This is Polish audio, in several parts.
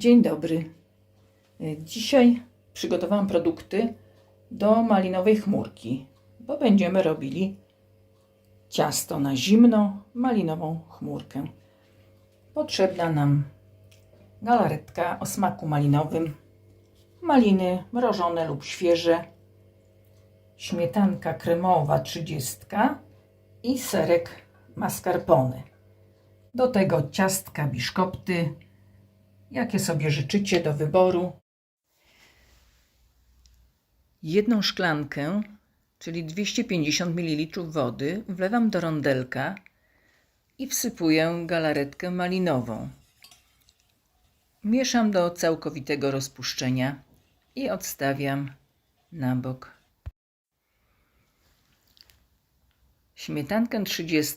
Dzień dobry. Y, Dzisiaj przygotowałam produkty do malinowej chmurki, bo będziemy robili ciasto na zimno, malinową chmurkę. Potrzebna nam galaretka o smaku malinowym, maliny mrożone lub świeże, śmietanka kremowa 30 i serek mascarpone. Do tego ciastka biszkopty, jakie sobie życzycie do wyboru. Jedną szklankę, czyli 250 ml wody, wlewam do rondelka i wsypuję galaretkę malinową. Mieszam do całkowitego rozpuszczenia i odstawiam na bok. Śmietankę 30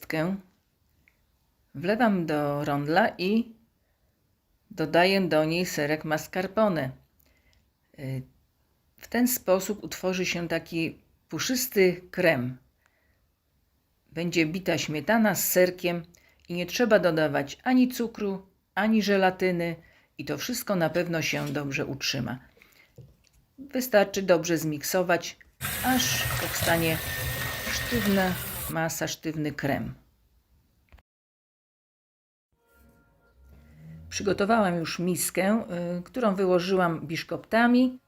wlewam do rondla i dodaję do niej serek mascarpone. Y, W ten sposób utworzy się taki puszysty krem. Będzie bita śmietana z serkiem i nie trzeba dodawać ani cukru, ani żelatyny i to wszystko na pewno się dobrze utrzyma. Wystarczy dobrze zmiksować, aż powstanie sztywna masa, sztywny krem. Przygotowałam już miskę, y, którą wyłożyłam biszkoptami.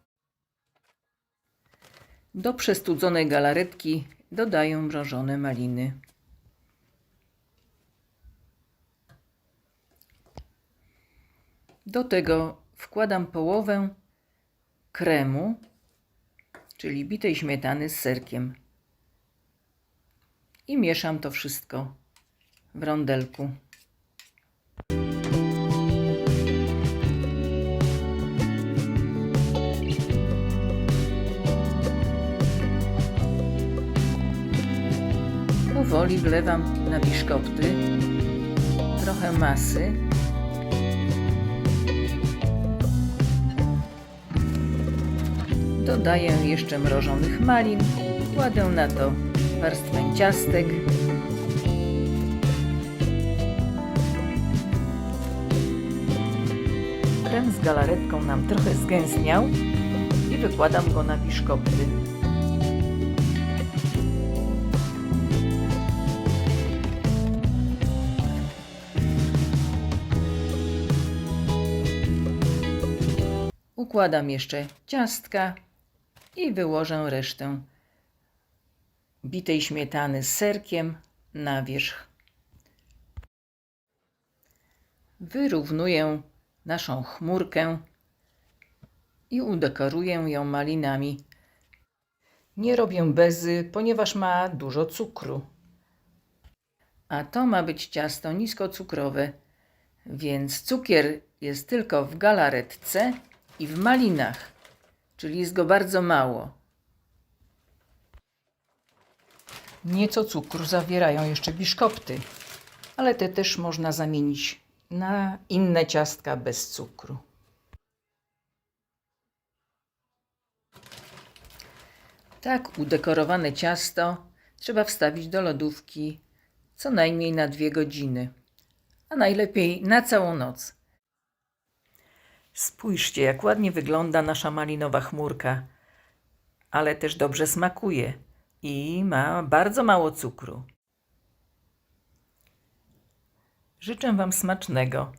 Do przestudzonej galaretki dodaję mrożone maliny. Do tego wkładam połowę kremu, czyli bitej śmietany z serkiem. I mieszam to wszystko w rondelku. Powoli wlewam na biszkopty trochę masy. Dodaję jeszcze mrożonych malin. Kładę na to warstwę ciastek. Krem z galaretką nam trochę zgęstniał i wykładam go na biszkopty. Układam jeszcze ciastka i wyłożę resztę bitej śmietany z serkiem na wierzch. Wyrównuję naszą chmurkę i udekoruję ją malinami. Nie robię bezy, ponieważ ma dużo cukru. A to ma być ciasto niskocukrowe, więc cukier jest tylko w galaretce i w malinach, czyli jest go bardzo mało. Nieco cukru zawierają jeszcze biszkopty, ale te też można zamienić na inne ciastka bez cukru. Tak udekorowane ciasto trzeba wstawić do lodówki co najmniej na dwie godziny, a najlepiej na całą noc. Spójrzcie, jak ładnie wygląda nasza malinowa chmurka, ale też dobrze smakuje i ma bardzo mało cukru. Życzę Wam smacznego.